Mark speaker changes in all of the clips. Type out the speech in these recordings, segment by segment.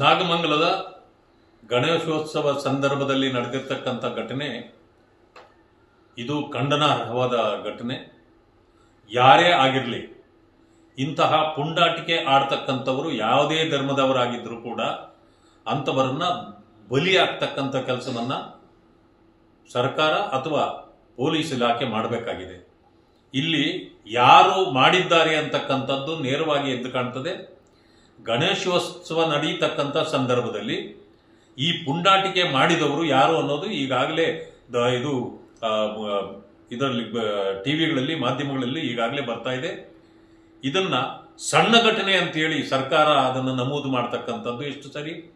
Speaker 1: ನಾಗಮಂಗಲದ ಗಣೇಶೋತ್ಸವ ಸಂದರ್ಭದಲ್ಲಿ ನಡೆದಿರ್ತಕ್ಕಂಥ ಘಟನೆ, ಇದು ಖಂಡನಾರ್ಹವಾದ ಘಟನೆ. ಯಾರೇ ಆಗಿರಲಿ, ಇಂತಹ ಪುಂಡಾಟಿಕೆ ಆಡ್ತಕ್ಕಂಥವರು ಯಾವುದೇ ಧರ್ಮದವರಾಗಿದ್ದರೂ ಕೂಡ ಅಂಥವರನ್ನ ಬಲಿಯಾಗ್ತಕ್ಕಂಥ ಕೆಲಸವನ್ನು ಸರ್ಕಾರ ಅಥವಾ ಪೊಲೀಸ್ ಇಲಾಖೆ ಮಾಡಬೇಕಾಗಿದೆ. ಇಲ್ಲಿ ಯಾರು ಮಾಡಿದ್ದಾರೆ ಅಂತಕ್ಕಂಥದ್ದು ನೇರವಾಗಿ ಎದ್ದು ಕಾಣ್ತದೆ. ಗಣೇಶೋತ್ಸವ ನಡೀತಕ್ಕಂಥ ಸಂದರ್ಭದಲ್ಲಿ ಈ ಪುಂಡಾಟಿಕೆ ಮಾಡಿದವರು ಯಾರು ಅನ್ನೋದು ಈಗಾಗಲೇ ದ- ಇದು ಇದರಲ್ಲಿ ಟಿ ವಿಗಳಲ್ಲಿ ಮಾಧ್ಯಮಗಳಲ್ಲಿ ಈಗಾಗಲೇ ಬರ್ತಾ ಇದೆ. ಇದನ್ನ ಸಣ್ಣ ಘಟನೆ ಅಂತೇಳಿ ಸರ್ಕಾರ ಅದನ್ನು ನಮೂದು ಮಾಡ್ತಕ್ಕಂಥದ್ದು ಎಷ್ಟು ಸರಿ?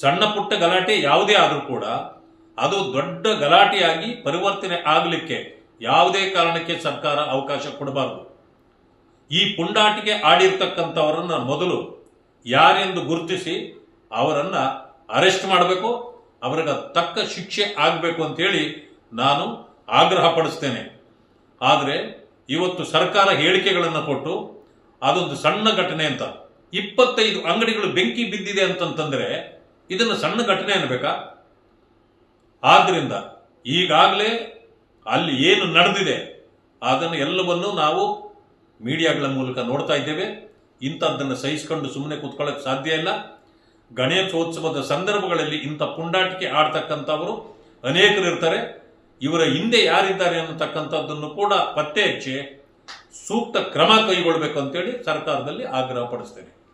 Speaker 1: ಸಣ್ಣ ಪುಟ್ಟ ಗಲಾಟೆ ಯಾವುದೇ ಆದರೂ ಕೂಡ ಅದು ದೊಡ್ಡ ಗಲಾಟೆಯಾಗಿ ಪರಿವರ್ತನೆ ಆಗಲಿಕ್ಕೆ ಯಾವುದೇ ಕಾರಣಕ್ಕೆ ಸರ್ಕಾರ ಅವಕಾಶ ಕೊಡಬಾರದು. ಈ ಪುಂಡಾಟಿಕೆ ಆಡಿರ್ತಕ್ಕಂಥವರನ್ನ ಮೊದಲು ಯಾರೆಂದು ಗುರುತಿಸಿ ಅವರನ್ನ ಅರೆಸ್ಟ್ ಮಾಡಬೇಕು, ಅವರಿಗೆ ತಕ್ಕ ಶಿಕ್ಷೆ ಆಗಬೇಕು ಅಂತೇಳಿ ನಾನು ಆಗ್ರಹ ಪಡಿಸ್ತೇನೆ. ಆದರೆ ಇವತ್ತು ಸರ್ಕಾರ ಹೇಳಿಕೆಗಳನ್ನು ಕೊಟ್ಟು ಅದೊಂದು ಸಣ್ಣ ಘಟನೆ ಅಂತ, ಇಪ್ಪತ್ತೈದು ಅಂಗಡಿಗಳು ಬೆಂಕಿ ಬಿದ್ದಿದೆ ಅಂತಂತಂದ್ರೆ ಇದನ್ನು ಸಣ್ಣ ಘಟನೆ ಅನ್ಬೇಕಾ? ಆದ್ದರಿಂದ ಈಗಾಗಲೇ ಅಲ್ಲಿ ಏನು ನಡೆದಿದೆ, ಅದನ್ನು ಎಲ್ಲವನ್ನೂ ನಾವು ಮೀಡಿಯಾಗಳ ಮೂಲಕ ನೋಡ್ತಾ ಇದ್ದೇವೆ. ಇಂಥದ್ದನ್ನು ಸಹಿಸಿಕೊಂಡು ಸುಮ್ಮನೆ ಕೂತ್ಕೊಳ್ಳೋಕೆ ಸಾಧ್ಯ ಇಲ್ಲ. ಗಣೇಶೋತ್ಸವದ ಸಂದರ್ಭಗಳಲ್ಲಿ ಇಂಥ ಪುಂಡಾಟಿಕೆ ಆಡ್ತಕ್ಕಂಥವರು ಅನೇಕರು ಇರ್ತಾರೆ. ಇವರ ಹಿಂದೆ ಯಾರಿದ್ದಾರೆ ಅನ್ನತಕ್ಕಂಥದ್ದನ್ನು ಕೂಡ ಪತ್ತೆ ಹಚ್ಚಿ ಸೂಕ್ತ ಕ್ರಮ ಕೈಗೊಳ್ಳಬೇಕು ಅಂತೇಳಿ ಸರ್ಕಾರದಲ್ಲಿ ಆಗ್ರಹ ಪಡಿಸ್ತೇನೆ